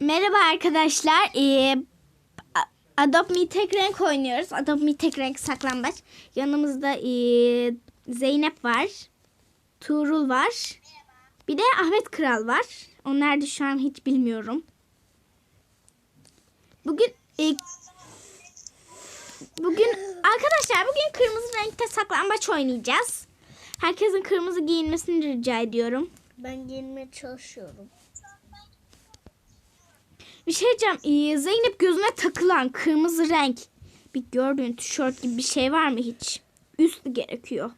Merhaba arkadaşlar. Ee, Adopt Me tek renk oynuyoruz. Adopt Me tek renk saklambaç. Yanımızda ee, Zeynep var. Tuğrul var. Bir de Ahmet Kral var. O nerede şu an hiç bilmiyorum. Bugün ee, bugün arkadaşlar bugün kırmızı renkte saklambaç oynayacağız. Herkesin kırmızı giyinmesini rica ediyorum. Ben giyinmeye çalışıyorum. Bir şey diyeceğim. Ee, Zeynep gözüne takılan kırmızı renk bir gördüğün tişört gibi bir şey var mı hiç? Üstü gerekiyor.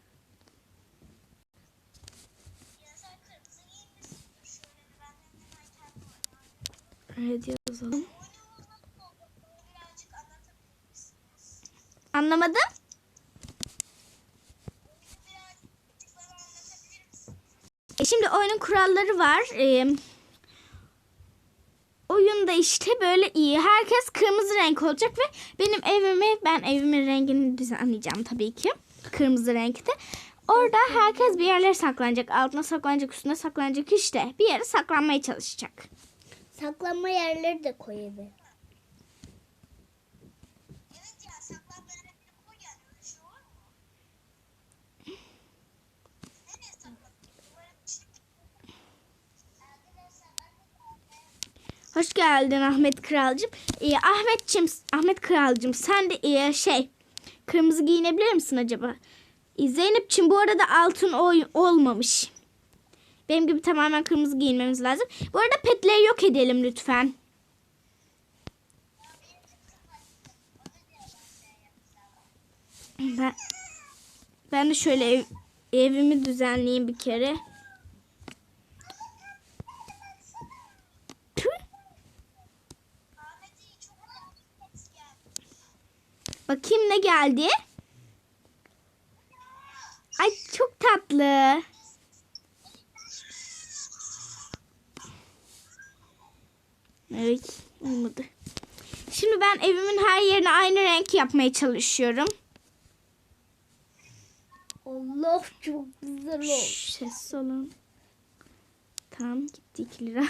Evet yazalım. Anlamadım. E şimdi oyunun kuralları var. Ee, oyunda işte böyle iyi. Herkes kırmızı renk olacak ve benim evimi ben evimin rengini düzenleyeceğim tabii ki. Kırmızı renkte. Orada herkes bir yerlere saklanacak. Altına saklanacak, üstüne saklanacak işte. Bir yere saklanmaya çalışacak. Saklanma yerleri de koy Hoş geldin Ahmet Kralcığım. Ee, Ahmetçim, Ahmet Kralcığım sen de ee, şey kırmızı giyinebilir misin acaba? Ee, Zeynepçim bu arada altın oy olmamış. Benim gibi tamamen kırmızı giyinmemiz lazım. Bu arada petleri yok edelim lütfen. Ben, ben de şöyle ev- evimi düzenleyeyim bir kere. Bakayım ne geldi? Ay çok tatlı. Evet olmadı. Şimdi ben evimin her yerine aynı renk yapmaya çalışıyorum. Allah çok güzel oldu. Şş, Ses olun. Tamam gitti 2 lira.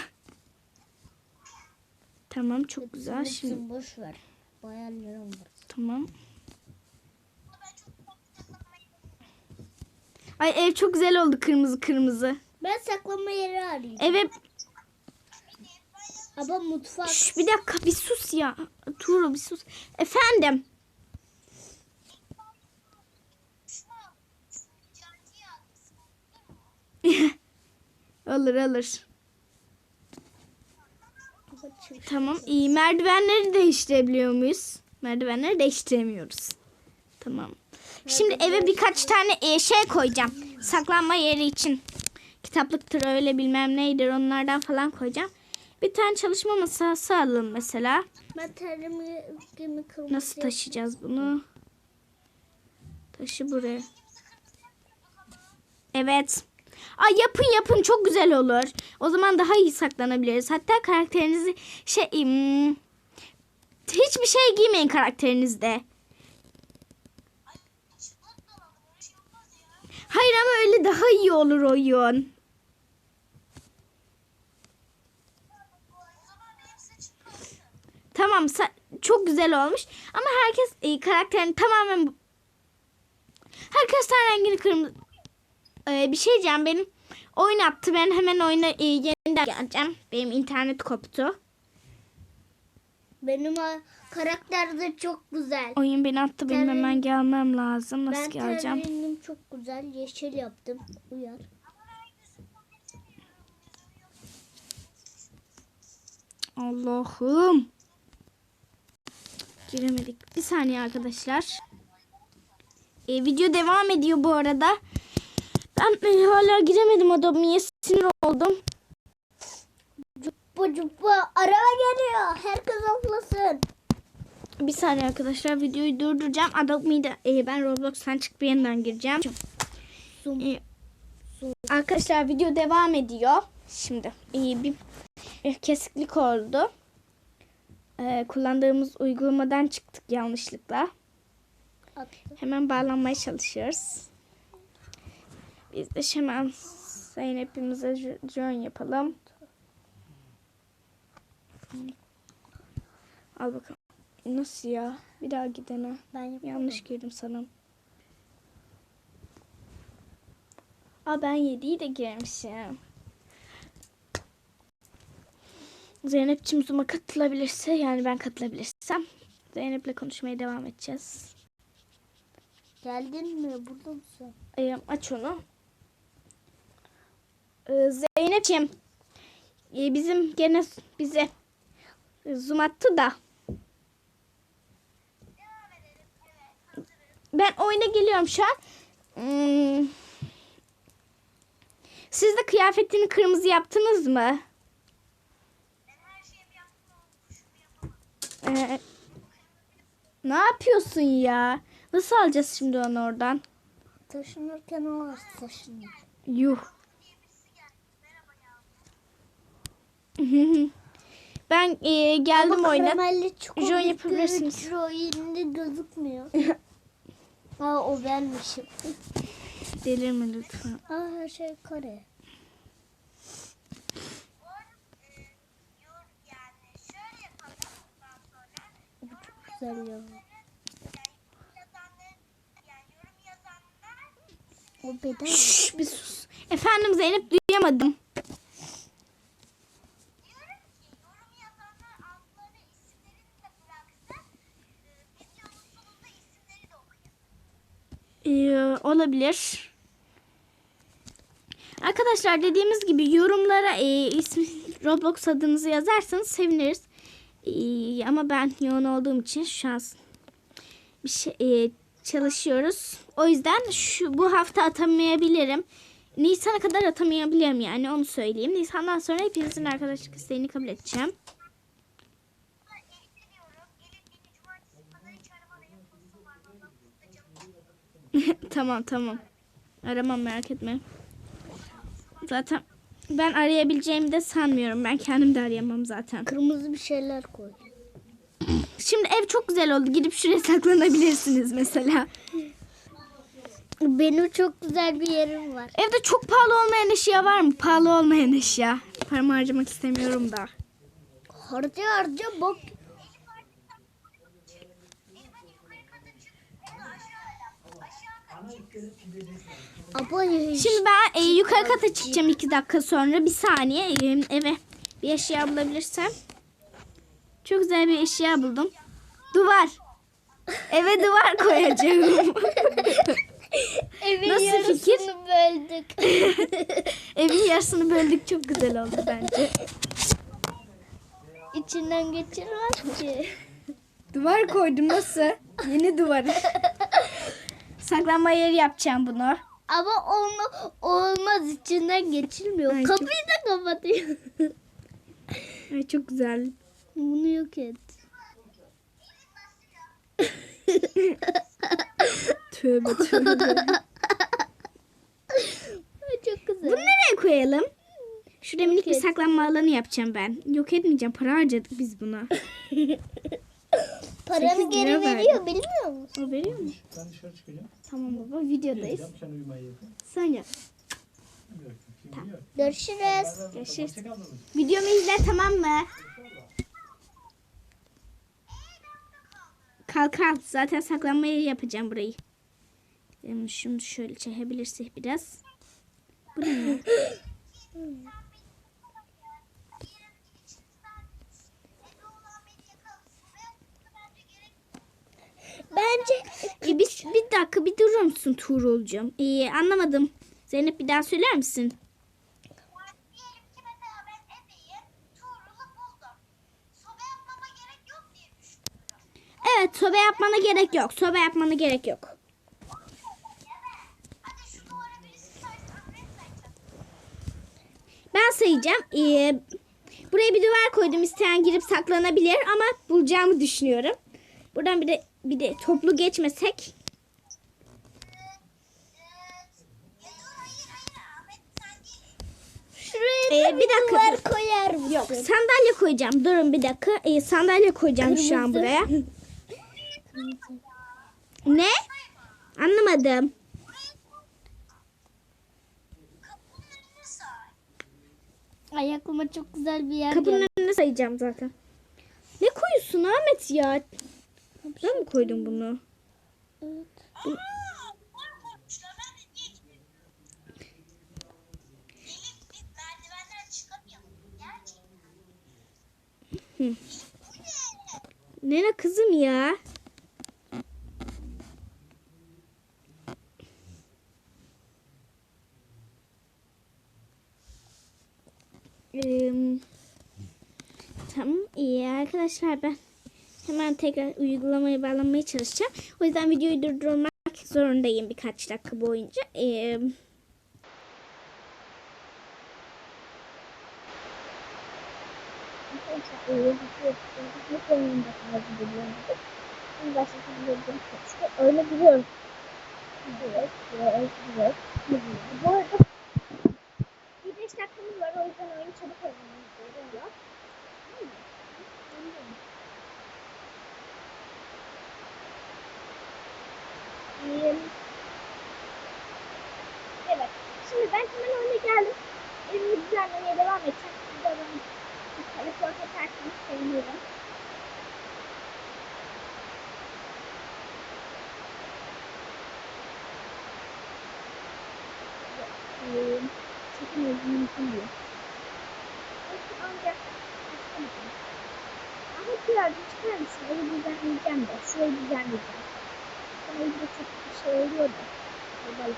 Tamam çok güzel. Şimdi boş ver. Bayağı liram var. Tamam. Ay ev çok güzel oldu kırmızı kırmızı. Ben saklanma yeri arayayım. Eve Ama mutfak. Şş, bir dakika bir sus ya. Tuğrul bir sus. Efendim. alır alır. Tamam iyi. Merdivenleri değiştirebiliyor muyuz? Merdivenleri değiştiremiyoruz. Tamam. Şimdi eve birkaç tane e, şey koyacağım. Saklanma yeri için. Kitaplıktır öyle bilmem neydir onlardan falan koyacağım. Bir tane çalışma masası alalım mesela. Nasıl taşıyacağız bunu? Taşı buraya. Evet. Ay yapın yapın çok güzel olur. O zaman daha iyi saklanabiliriz. Hatta karakterinizi şey hmm, hiçbir şey giymeyin karakterinizde. Hayır ama öyle daha iyi olur oyun. Tamam çok güzel olmuş ama herkes e, karakterini tamamen herkes ten rengini kırmızı Ee, bir şey diyeceğim benim oyun attı ben hemen oyuna e, yeniden geleceğim benim internet koptu Benim karakter de çok güzel. oyun beni attı benim Ten hemen gelmem lazım nasıl ben geleceğim ten rengim çok güzel. Yeşil yaptım. Uyar. Allah'ım giremedik bir saniye arkadaşlar E, video devam ediyor bu arada ben e, hala giremedim Adobe'ye sinir oldum Cuppa cuppa araba geliyor. Herkes atlasın. Bir saniye arkadaşlar videoyu durduracağım. Adopt Me'de e, ben Roblox'tan çıkıp yeniden gireceğim. E, arkadaşlar video devam ediyor. Şimdi e, bir e, kesiklik oldu. E, kullandığımız uygulamadan çıktık yanlışlıkla. Hemen bağlanmaya çalışıyoruz. Biz de hemen Zeynep'imize jo- join yapalım. Al bakalım. Nasıl ya? Bir daha gidene. Ben yapamadım. Yanlış girdim sanırım. Aa ben 7'yi de girmişim. Zeynep'ciğim Zoom'a katılabilirse yani ben katılabilirsem Zeynep'le konuşmaya devam edeceğiz. Geldin mi? Burada mısın? Ee, aç onu. Ee, Zeynep'ciğim e, bizim gene bize zoom attı da ben oyuna geliyorum şu an. Hmm. Siz de kıyafetini kırmızı yaptınız mı? Ee, ne yapıyorsun ya? Nasıl alacağız şimdi onu oradan? Taşınırken o taşınır. Yuh. ben e, geldim Ama oyuna. karamelli çikolata Jön yapabilirsiniz. Şu oyunda gözükmüyor. Aa o benmişim. Delirme lütfen. Aa her şey kare. Bu çok güzel ya. O beden Şşş bir sus. Efendim Zeynep duyamadım. Ee, olabilir. Arkadaşlar dediğimiz gibi yorumlara e, ismi Roblox adınızı yazarsanız seviniriz. Ee, ama ben yoğun olduğum için şu an bir şey e, çalışıyoruz. O yüzden şu bu hafta atamayabilirim. Nisan'a kadar atamayabilirim yani onu söyleyeyim. Nisan'dan sonra hepinizin arkadaşlık isteğini kabul edeceğim. Tamam tamam. Aramam merak etme. Zaten ben arayabileceğimi de sanmıyorum. Ben kendim de arayamam zaten. kırmızı bir şeyler koy. Şimdi ev çok güzel oldu. Gidip şuraya saklanabilirsiniz mesela. Benim çok güzel bir yerim var. Evde çok pahalı olmayan eşya var mı? Pahalı olmayan eşya. Paramı harcamak istemiyorum da. Harca harca bak. Şimdi ben e, yukarı kata çıkacağım iki dakika sonra. Bir saniye e, eve bir eşya bulabilirsem. Çok güzel bir eşya buldum. Duvar. Eve duvar koyacağım. evin Nasıl yarısını fikir? böldük. Evin yarısını böldük. Çok güzel oldu bence. İçinden geçirmez ki. Duvar koydum nasıl? Yeni duvar. Saklanma yeri yapacağım bunu. Ama onu olmaz içinden geçilmiyor. Ay, Kapıyı da kapatıyor. Ay, çok güzel. Bunu yok et. Tövbe tövbe. Çok güzel. Bunu nereye koyalım? Şuraya minik bir saklanma alanı yapacağım ben. Yok etmeyeceğim. Para harcadık biz buna. Paranı sekiz geri lira verdim. veriyor bilmiyor musun? O veriyor mu? Ben dışarı çıkacağım. Tamam baba videodayız. Geleceğim sen uyumaya yakın. Sen yap. Görüşürüz. Görüşürüz. Videomu izle tamam mı? Kalk kalk. Zaten saklanma yeri yapacağım burayı. Şimdi şunu şöyle çekebilirsek biraz. Bu ne Bence E, bir, bir dakika bir durur musun Tuğrul'cum? E, anlamadım. Zeynep bir daha söyler misin? Evet sobe yapmana gerek yok. Sobe yapmana gerek yok. Ben sayacağım. Ee, buraya bir duvar koydum. İsteyen girip saklanabilir ama bulacağımı düşünüyorum. Buradan bir de bir de toplu geçmesek. Şuraya Ee, bir dakika. duvar koyar mısın? Yok sandalye koyacağım. Durun bir dakika. Ee, sandalye koyacağım şu an Kırmızı. buraya. Ne? Anlamadım. Ay aklıma çok güzel bir yer Kapının geldi. önünü sayacağım zaten. koymuşsun Ahmet ya? Ben mi koydum bunu? Evet. Hı. Bu ne? Nene kızım ya. Eee, tamam iyi arkadaşlar ben hemen tekrar uygulamaya bağlanmaya çalışacağım. O yüzden videoyu durdurmak zorundayım birkaç dakika boyunca. Arkadaşlar öyle biliyorum. Bu arada bir beş dakikamız var o yüzden oyunu çabuk oynamamız gerekiyor. Ee, Evet. Şimdi ben hemen oyuna geldim. Evimi düzenlemeye devam edeceğim. Siz de bana bir teleport ederseniz sevinirim. Ee, Çekemezdim mümkün değil. Ancak. Ahmet birazcık çıkar mısın? Evi düzenleyeceğim de. Şurayı düzenleyeceğim. Sonra evde çok bir şey oluyor da. Balık.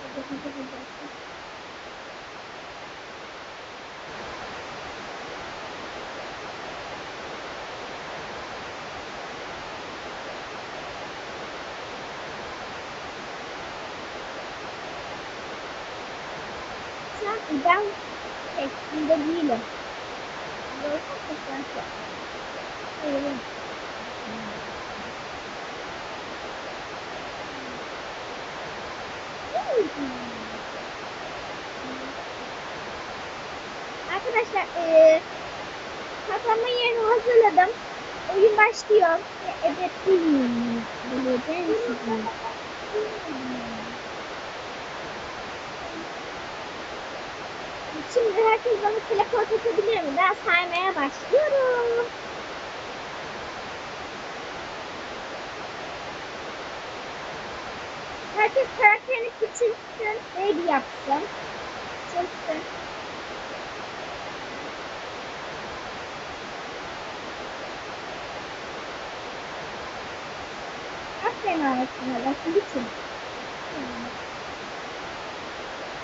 Hadi hadi hadi. hadi. Şu an yapıyorum. Arkadaşlar eee saklanma yerini hazırladım. Oyun başlıyor. Ve edetliyim. Böyle ben Şimdi herkes bana teleport atabilir mi? Ben saymaya başlıyorum. Herkes karakterini küçültsün. Baby yapsın. Küçültsün. Aferin öğretmenler. Bak küçül.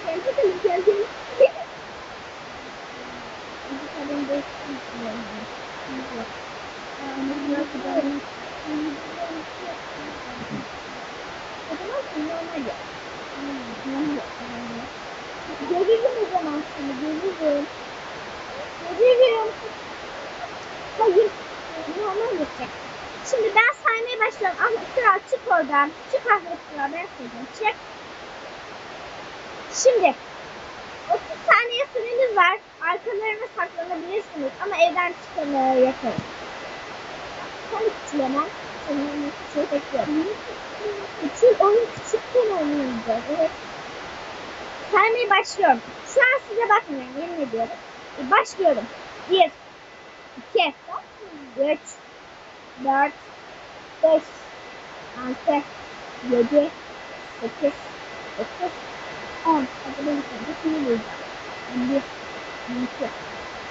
Ben bakalım geldim. Bu kadın değiştirmişsin. Yok. Onu biraz daha sen normal yap. Normal yap. Görürüm o zaman seni. Görürüm. Görürüm. Hayır. Normal yapacak. Şimdi ben saymaya başlıyorum. Ahmet Kral çık oradan. Çık Ahmet Kral. Ben söyleyeceğim. Çık. Şimdi 30 saniye süreniz var. Arkalarına saklanabilirsiniz. Ama evden çıkanı yakarım. Sen hemen. Önüne küçül bekliyorum. Küçül oyun küçükken oynayacağız. Evet. Saymaya başlıyorum. Şu an size bakmıyorum. Yemin ediyorum. E, başlıyorum. 1 2 3 4 5 6 7 8 9 10 Hadi ben şimdi bulacağım? 11 12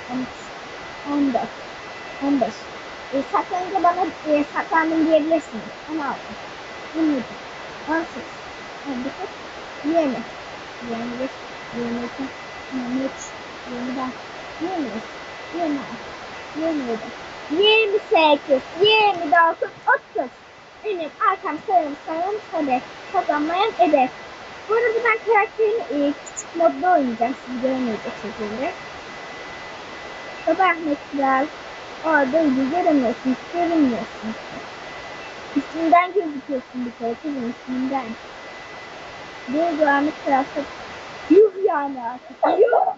13 14 15 e, saklanınca bana e, saklandım diyebilirsiniz. 16 17 18 19 20 21 22 23 24 25 26 27 28 29 30 Benim arkam sağım sağım tabi kazanmayan eder. Bu arada ben karakterimi e, küçük modda oynayacağım. Siz görmeyecek şekilde. Baba Ahmet Kral. Orada öyle göremiyorsun. Görünmüyorsun. İsminden gözüküyorsun bir kere. Kızım isminden. Bir Ahmet Kral. Yuh yani artık. Yuh.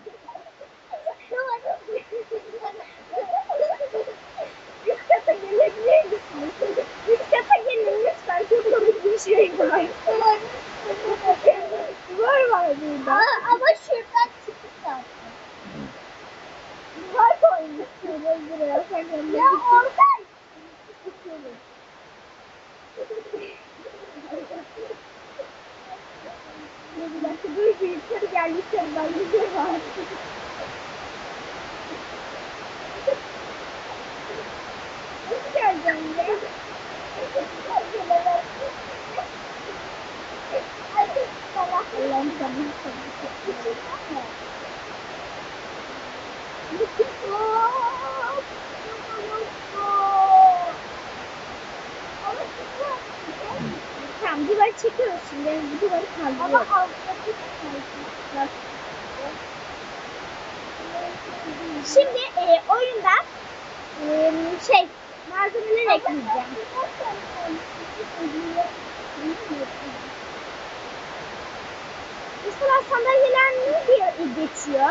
Üst kata gelebilir misiniz? Üst kata gelin lütfen. Çok komik bir şey var. var var burada. Ama şuradan çıkıp öldürüyor. Sen kendine Ya oradan. Bir dakika bir yukarı gel yukarı ben yukarı var. Tamam duvarı çekiyoruz şimdi. Bu duvarı kaldırıyoruz. Ama Şimdi e, oyunda e, şey malzemeler ekleyeceğim. Mesela sandalyeler ne diye geçiyor?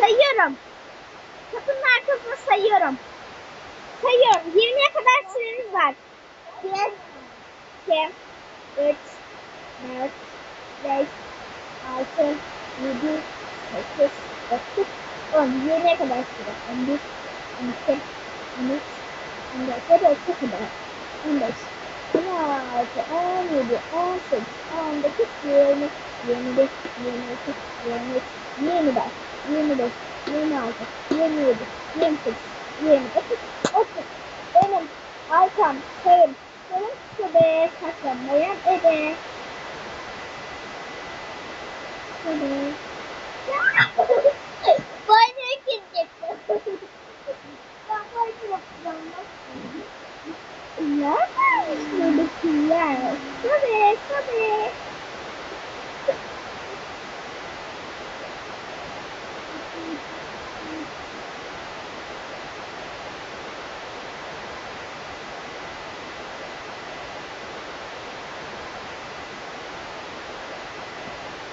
Sayıyorum. Kapının arkasına sayıyorum. Sayıyorum. 20'ye kadar süreniz var. 1, 2, 3, 4, 5, 6, 7, 8, 9, 10. 20'ye kadar süre. 11, 12, 13, 14, hadi 30 kadar. 15, 16, 17, 18, 19, 20, 21, 22, 23, 24, 25, 26, 27, 28, 29, 30. Benim arkam, sağım, solum, sobe, saklanmayan ebe. Sobe. Banyo gidecektim. Ben buradakiler? Sobe, sobe.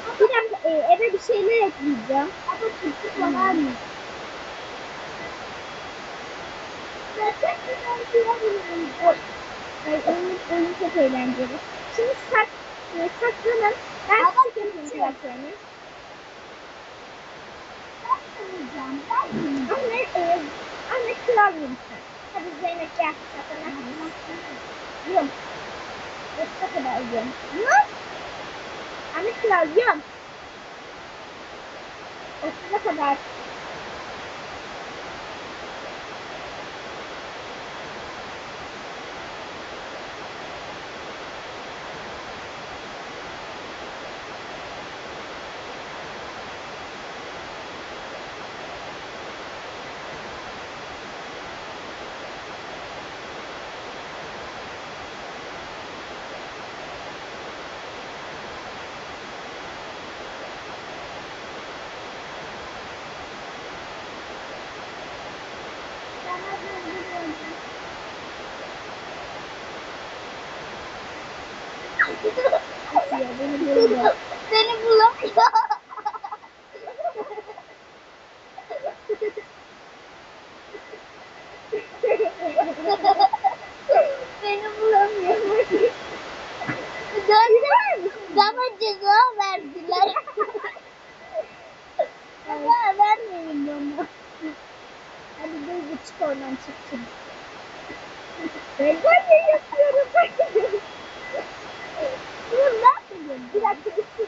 Bir dakika e, eve bir şeyler ekleyeceğim. Ama çocuk var mı? Ay oyun, çok eğlenceli. Şimdi sak, e, saklanın. Ben çıkayım tiyatronu. Anne, e, anne kral yumuşak. Hadi Zeynep gel. Saklanın. Yum. Ötüne kadar yum. Yum. Anne kral yum. Ötüne kadar. Sana döndürüyorum. Ya beni buldu. Beni bulamıyor. beni bulamıyor. Döndü. Bana ceza verdiler. Baba vermeyin bana. Çık oradan çık çık. Ben böyle yapıyorum. Dur ne yapıyorsun? Bir dakika bir.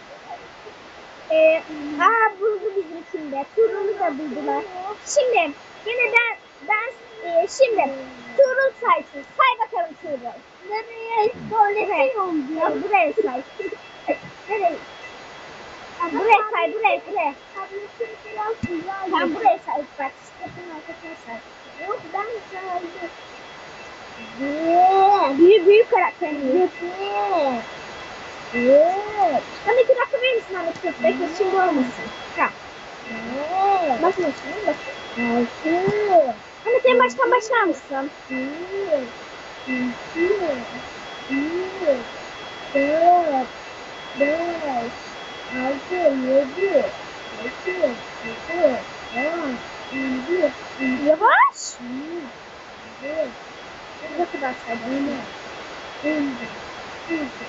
Ee, aa buldu bizimkinde. Tuğrul'u da buldular. Şimdi yine ben ben e, şimdi Tuğrul saysın. Say bakalım Tuğrul. Nereye? Böyle şey oldu. Ya, buraya say. Nereye? Ha, buraya say, buraya, buraya. Sen buraya say, bak. Step'in arkasına say. Yok, ben saydım. Büyük, büyük karakterim. Yok. Yok. Anne iki dakika verir misin anne? Kız bekle, şimdi olmasın. Tamam. Değil mi? Basın. Basın. Anne sen baştan başlar mısın? Bir. İki. Üç. Yedi, sekiz, dokuz, on, on bir, on Yavaş. Ne kadar saydım? On bir, on iki,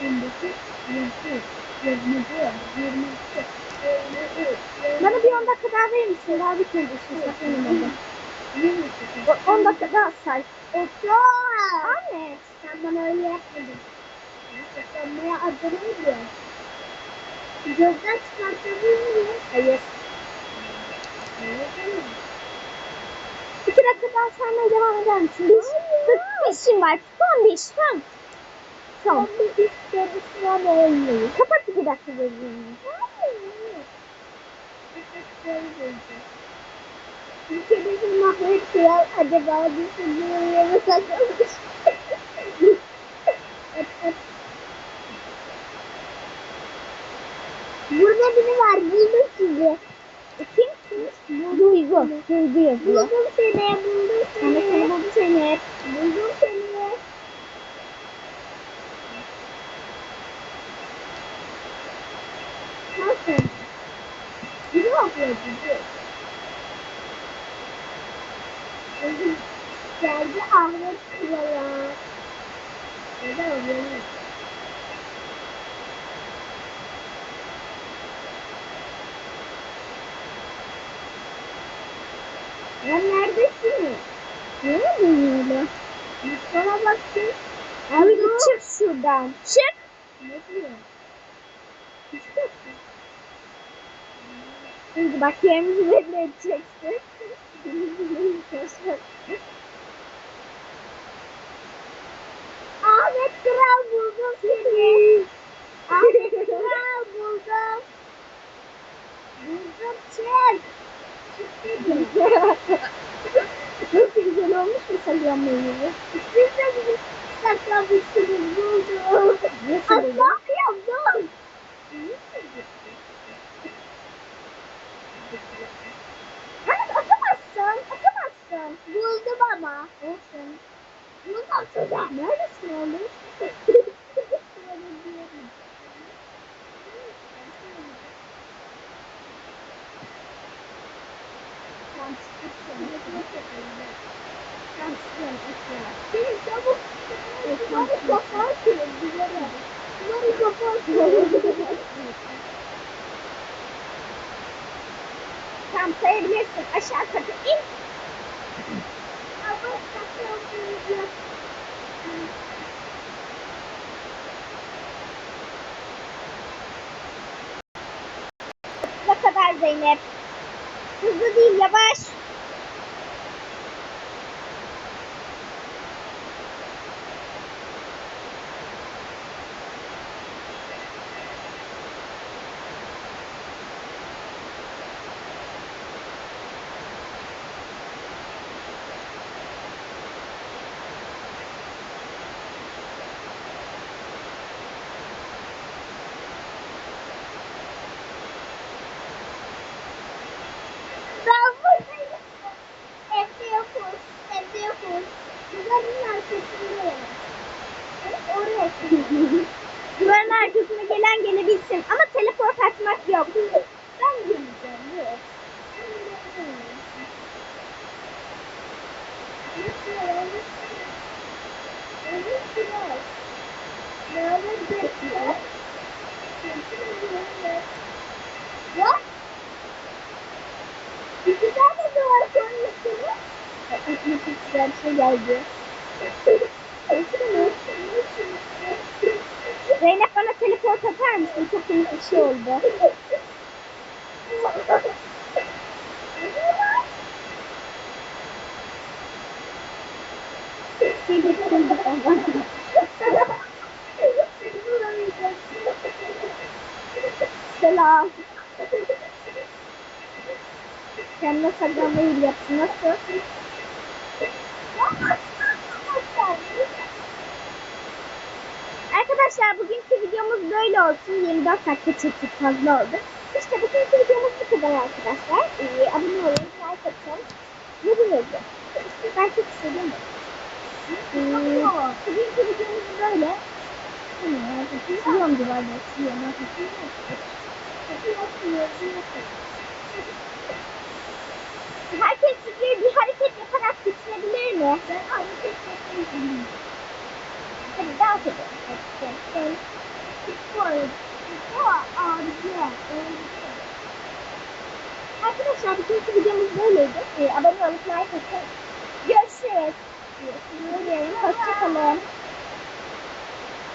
on dokuz, yirmi üç, Bana bir 10 dakika daha verir misin? Daha bitmedi şu saklanamadı. 10 dakika daha say. Ahmet. Sen bana öyle yapmadın. Saklanmaya adı neydi? Gözden çıkartabilir miyim? Hayır. İki dakika daha saymaya devam eder misin? Beş, kırk beşim var. Son beş. Tamam. Tamam. Bir istiyorum sıra beğenmeyi. Kapat iki dakika gözünü. Ülkemizin Mahmut Kral acaba düşündüğüne mi saklamış? Burada biri var. Buldum sizi. E, Kim kim? Duygu. Duygu yazıyor. Buldum seni. Buldum seni. Hani seni buldum seni. Buldum seni. Nasıl? Biri bakıyor bizi. Geldi Ahmet Kral'a. Neden oluyor? Ya neredesin? Ne oluyor öyle? Sana baktım. Abi çık şuradan. Çık. Ne diyor? Şimdi bak yerimizi belli edeceksin. Ahmet Kral buldum seni. Ahmet Kral buldum. Buldum çık. Nasıl güzel olmuş mu salyanma yeri? Siz de bizi saklamışsınız buldum. Allah yaptım. Hayır atamazsın. Atamazsın. Buldum ama. Olsun. Buldum size. Neredesin oğlum? Tamam, çıkıyorum. Tamam, çıkıyorum. aşağı. Senin çabuk. Bunları kaparsın. Bunları. Bunları kaparsın. Tamam sayabilirsin. Aşağı kata in. Ama sakın Ne kadar Zeynep? Hızlı değil yavaş. Ben buradayım. Evde yokuz. Evde yokuz. Duvarın arkasındayım. Evet, oraya çıkıyorum. Duvarın arkasına gelen gelebilsin. Ama teleport açmak yok. Ben geleceğim. Yok. Yok. İki tane koymuşsunuz. Aklıma çok güzel bir şey geldi. Zeynep bana teleport atar mısın? Çok iyi bir şey oldu. Selam. Kendine saklanmayı yapsın. Nasıl? Arkadaşlar bugünkü videomuz böyle olsun. 24 dakika çektik fazla oldu. İşte bugünkü videomuz bu kadar arkadaşlar. Ee, abone olun, like atın. Ne bileydi? Ben çok istedim. Bugünkü videomuz böyle. Siliyorum duvarda. Siliyorum. Herkes videoyu bir hareket yaparak bitirebilir mi? Ben hareket yapmayı Hadi dans edelim. Hadi. Hadi. Arkadaşlar bugünkü videomuz böyleydi. Ee, abone olup like atın. Görüşürüz. Görüşürüz. Hoşçakalın.